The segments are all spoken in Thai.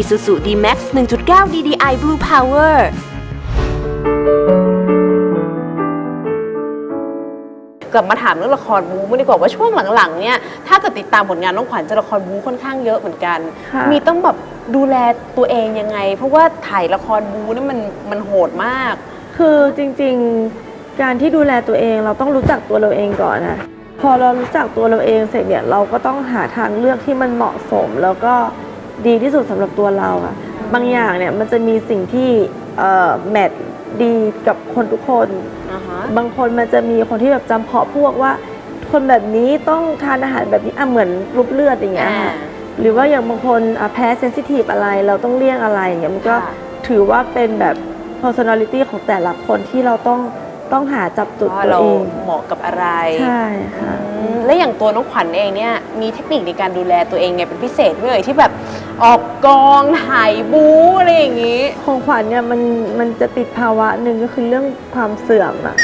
Isuzu D-Max 1.9 DDI Blue Power กลับมาถามเรื่องละครบู๊มันดีกว่าว่าช่วงหลังๆเนี่ยถ้าเกิดติดตามผลงานน้องขวัญจะละครบู๊ค่อนข้างเยอะเหมือนกัน ค่ะ มีต้องแบบดูแลตัวเองยังไง เพราะว่าถ่ายละครบู๊นี่มันมันโหดมาก คือจริงๆ การที่ดูแลตัวเองเราต้องรู้จักตัวเราเองก่อนนะ พอเรารู้จักตัวเราเองเสร็จเนี่ยเราก็ต้องหาทางเลือกที่มันเหมาะสม แล้วก็ ดีที่สุดสำหรับตัวเราอะบางอย่างเนี่ยมันจะมีสิ่งที่เอ่อแมทดีกับคนทุกคนอ่าฮะบางคนมันจะมีคนที่แบบจำเพาะพวกว่า คนแบบนี้ต้องทานอาหารแบบนี้อะเหมือนกรุ๊ปเลือดอย่างเงี้ยค่ะหรือว่าอย่างบางคนอะแพ้เซนซิทีฟอะไรเราต้องเลี่ยงอะไรอย่างเงี้ยมันก็ค่ะถือว่าเป็นแบบ personality ของแต่ละคนที่เราต้อง ต้องหาจับจุดว่าตัวเราเองเหมาะกับอะไรใช่ค่ะ อืมและอย่างตัวน้องขวัญเองเนี่ยมีเทคนิคในการดูแลตัวเองไงเป็นพิเศษไหมเอ่ยที่แบบออกกองถ่ายบู๊อะไรอย่างงี้ของขวัญเนี่ยมันมันจะติดภาวะหนึ่งก็คือเรื่องความเสื่อมอะ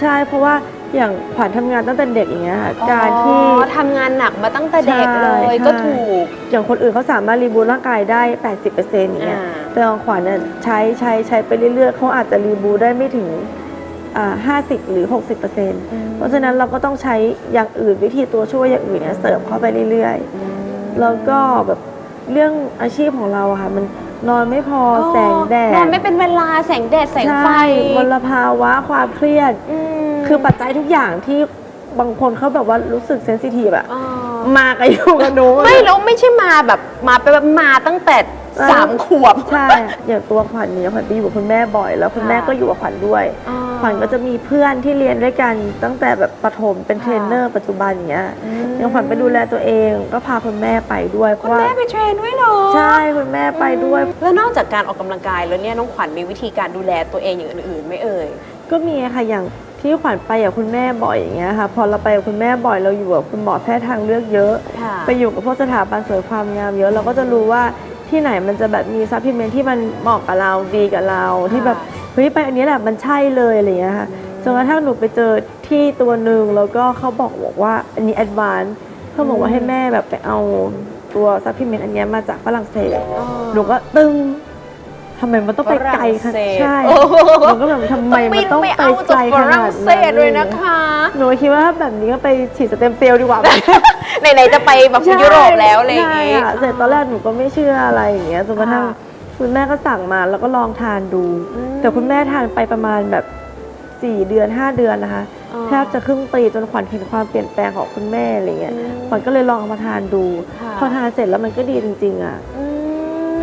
ใช่เพราะว่าอย่างขวัญทำงานตั้งแต่เด็กอย่างเงี้ยค่ะการที่ อ๋อทำงานหนักมาตั้งแต่เด็กเลย ใช่ ก็ถูก อย่างคนอื่นเขาสามารถรีบูตร่างกายได้ 80%อย่างเงี้ยอ่า แต่ของขวัญเนี่ยใช้ใช้ใช้ไปเรื่อยๆเขาอาจจะรีบูตได้ไม่ถึงอ่า 50 หรือ 60%เพราะฉะนั้นเราก็ต้องใช้อย่างอื่นวิธีตัวช่วยอย่างอื่นเนี่ยเสริมเข้าไปเรื่อยๆ แล้วก็แบบเรื่องอาชีพของเราอะค่ะมันนอนไม่พอแสงแดดนอนไม่เป็นเวลาแสงแดดแสงไฟใช่มลภาวะความเครียดมคือปัจจัยทุกอย่างที่บางคนเขาแบบว่ารู้สึกเซนซิทีฟอะอ๋อมากับอยู่กับหนูอะไม่แล้วไม่ใช่มาแบบมาไปแบบมาตั้งแต่เออสามขวบใช่อย่างตัวขวัญเนี่ยขวัญไปอยู่กับคุณแม่บ่อย แล้วคุณแม่ค่ะก็อยู่กับขวัญด้วยอ๋อ ขวัญก็จะมีเพื่อนที่เรียนด้วยกันตั้งแต่แบบประถมเป็นเทรนเนอร์ปัจจุบันอย่างเงี้ยอืมอย่างขวัญไปดูแลตัวเองก็พาคุณแม่ไปด้วยเพคุณราะว่าแม่ไปเทรนด้วยเหรอใช่คุณแม่ไปด้วย แล้วนอกจากการออกกำลังกายแล้วเนี่ยน้องขวัญมีวิธีการดูแลตัวเองอย่างอื่นๆไหม่เอ่ยก็มีค่ะอย่างที่ขวัญไปกับคุณแม่บ่อยอย่างเงี้ยค่ะพอเราไปกับคุณแม่บ่อยเราอยู่กับคุณหมอแพทย์ทางเลือกเยอะค่ะไปอยู่กับพวกสถาบันเสริมความงามเยอะเราก็จะรู้ว่าที่ไหนมันจะแบบมีซัพพลีเมนต์ที่มันเหมาะกับเราดีกับเราที่แบบ เฮ้ยไปอันนี้แหละมันใช่เลยอะไรอย่างเงี้ยค่ะจนกระทั่งหนูไปเจอที่ตัวหนึ่งแล้วก็เขาบอกบอกว่าอันนี้แอดวานซ์เขาบอกว่าให้แม่แบบไปเอาตัวซัพพลีเมนต์อันเนี้ยมาจากฝรั่งเศสอ๋อหนูก็ตึงทำไมมันต้องไปไกลขนาดฝรั่งเศส ใช่โอ้โหหนูก็แบบทำไมมันต้องไม่ไปเอาไกจากลฝขรั่นางดเศนั้นสเลยนะคะ หนูคิดว่าแบบนี้ก็ไปฉีดสเต็มเซลล์ดีกว่า ไหนๆจะไปแบบยุโรปแล้วอะไรอย่างใช่งี้ค่ะเสร็จตอนแรกหนูก็ไม่เชื่ออะไรอย่างเงี้ยจนกระทั่งค่ะ คุณแม่ก็สั่งมาแล้วก็ลองทานดู อืม แต่คุณแม่ทานไปประมาณแบบ 4 เดือน 5 เดือนนะคะอ๋อแทบจะครึ่งปีจนขวัญเห็นความเปลี่ยนแปลงของคุณแม่อะไรเงี้ยอืมขวัญก็เลยลองเอามาทานดู ค่ะ พอทานเสร็จแล้วมันก็ดีจริงๆอะ อื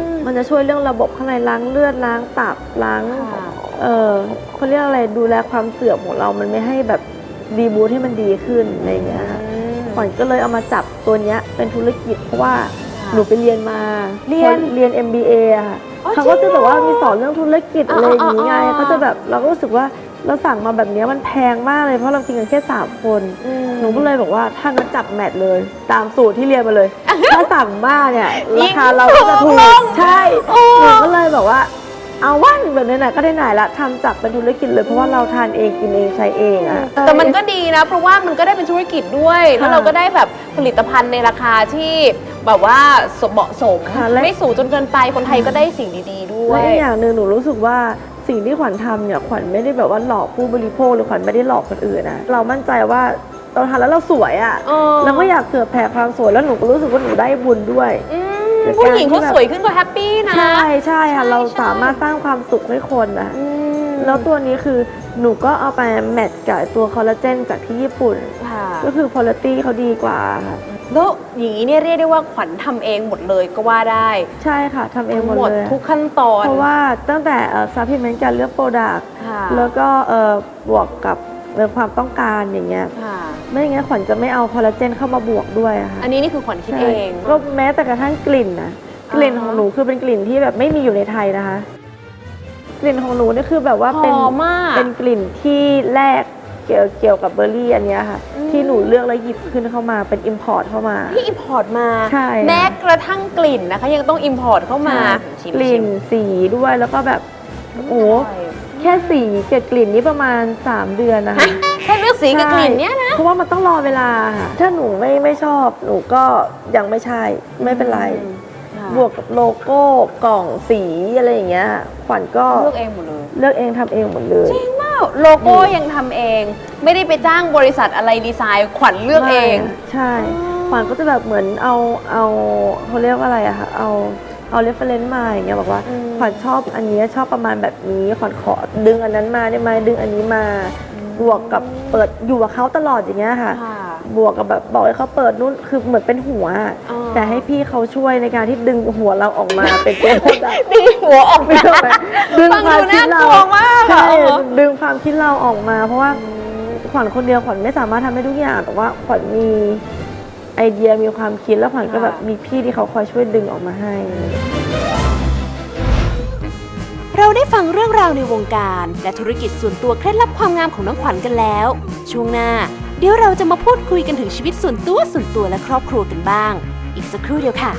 ม มันจะช่วยเรื่องระบบข้างในล้างเลือดล้างตับล้าง ค่ะ เออเขาเรียกอะไรดูแลความเสื่อมของเรามันไม่ให้แบบดีบูทให้มันดีขึ้นอะไรเงี้ยค่ะ อืม ขวัญก็เลยเอามาจับตัวเนี้ยเป็นธุรกิจเพราะว่าค่ะหนูไปเรียนมาเรียน เรียน MBA อะค่ะอ๋อ เขาก็จริจะงเหรอแบบว่ามีสอนเรื่องธุรกิจอ๋ออะไรอย่างงี้ไงอ๋ออ๋อก็จะแบบเราก็รู้สึกว่าเราสั่งมาแบบเนี้ยมันแพงมากเลยเพราะเรากินกันแค่สามคนอืมหนูก็เลยบอกว่าถ้างั้นจับแมทเลย ตามสูตรที่เรียนมาเลย ถ้าสั่งมากเนี่ยยิ่รางคาเราก็จะถูถูกลกงใช่โอ้หนูก็เลยบอกว่า เอาว่างแบบไหนๆก็ได้ไหนละทำจับเป็นธุรกิจเลยเพราะว่าเราทานเองกินเองใช้เองอะ แต่มันก็ดีนะ เพราะว่ามันก็ได้เป็นธุรกิจด้วย แล้วเราก็ได้แบบผลิตภัณฑ์ในราคาที่แบบว่าสมเหมาะสม ค่ะและ ไม่สูงจนเกินไปคนไทยก็ได้สิ่งดีๆด้วและยอีกอย่างหนึ่งหนูรู้สึกว่าสิ่งที่ขวัญทำเนี่ยขวัญไม่ได้แบบว่าหลอกผู้บริโภคหรือขวัญไม่ได้หลอกคนอื่นนะเรามั่นใจว่าเราทานแล้วเราสวยอะ่ะเออ เราก็อยากเผื่อแผ่ความสวยแล้วหนูก็รู้สึกว่าหนูได้บุญด้วย อืมแต่การ ผู้หญิงเขาที่แบบสวยขึ้นก็แฮปปี้นะ ใช่ใช่ค่ะใช่เราใช่สามารถสร้างความสุขให้คนนะอืมแล้วตัวนี้คือหนูก็เอาไปแมทช์กับตัวคอลลาเจนจากที่ญี่ปุ่นค่ะก็คือคุณภาพเขาดีกว่าค่ะแล้วอย่างนี้เนี่ยเรียกได้ว่าขวัญทำเองหมดเลยก็ว่าได้ใช่ค่ะทำเองหมดเลย ทุกขั้นตอน เพราะว่าตั้งแต่ซัพพลีเมนต์การเลือกโปรดักต์ค่ะ แล้วก็เอ่อบวกกับ เรื่องความต้องการอย่างเงี้ยค่ะ ไม่อย่างนั้นขวัญจะไม่เอาคอลลาเจนเข้ามาบวกด้วยอะค่ะอันนี้นี่คือขวัญคิดใช่เอง ก็แม้แต่กระทั่งกลิ่นนะกลิ่นอ่าฮะของหนูคือเป็นกลิ่นที่แบบไม่มีอยู่ในไทยนะคะ กลิ่นของหนูนี่คือแบบว่าหเป็นอมมาก เป็นกลิ่นที่แรกเกี่ยวเกี่ยวกับเบอร์รี่อันเนี้ยค่ะ อืม ที่หนูเลือกแล้วหยิบขึ้นเข้ามาเป็นอิมพอร์ตเข้ามาที่อิมพอร์ตมา ใช่ แม้กระทั่งกลิ่นนะคะ ยังต้องอิมพอร์ตเข้ามาใช่ชิมกลิ่นชิมสีด้วยแล้วก็แบบโอ้โหร่ย แค่สีเกล็ดกลิ่นนี้ประมาณ 3 เดือนนะคะแค่เลือกสีกับกลิ่นเนี้ยนะ เพราะว่ามันต้องรอเวลาค่ะถ้าหนูไม่ไม่ชอบหนูก็ยังไม่ใช่ไม่เป็นไรอืมค่ะบวกกับโลโก้กล่องสีอะไรอย่างเงี้ยขวัญก็เลือกเองหมดเลยเลือกเองทำเองหมดเลยจริงเปล่าโลโก้ยังทำเอง ไม่ได้ไปจ้างบริษัทอะไรดีไซน์ขวัญเลือกเองไม่ใช่ขวัญก็จะแบบเหมือนเอาเอาเขาเรียกว่าอะไรอะคะเอา เอาเรฟเฟรนซ์มาอย่างเงี้ยบอกว่าอืมขวัญชอบอันเนี้ยชอบประมาณแบบนี้ขวัญขอดึงอันนั้นมาได้ไหมดึงอันนี้มา บวกกับเปิดอยู่กับเขาตลอดอย่างเงี้ยค่ะค่ะบวกกับแบบบอกให้เขาเปิดนู่นคือเหมือนเป็นหัวอะอ๋อแต่ให้พี่เขาช่วยในการที่ดึงหัวเราออกมาเป็นตัวโปรดักต์ดึงหัวออกมาดึงฟังความดูคิดน่าเรากลัวมากอะใช่เออดึงความคิดเราออกมา เพราะว่าขวัญคนเดียวขวัญไม่สามารถทำได้ทุกอย่างแต่ว่าขวัญมี ไอเดียมีความคิดแล้วขวัญก็แบบมีพี่ที่เขาคอยช่วยดึงออกมาให้ เราได้ฟังเรื่องราวในวงการ และธุรกิจส่วนตัวเคล็ดลับความงามของน้องขวัญกันแล้ว ช่วงหน้า เดี๋ยวเราจะมาพูดคุยกันถึงชีวิตส่วนตัวส่วนตัวและครอบครัวกันบ้าง อีกสักครู่เดียวค่ะ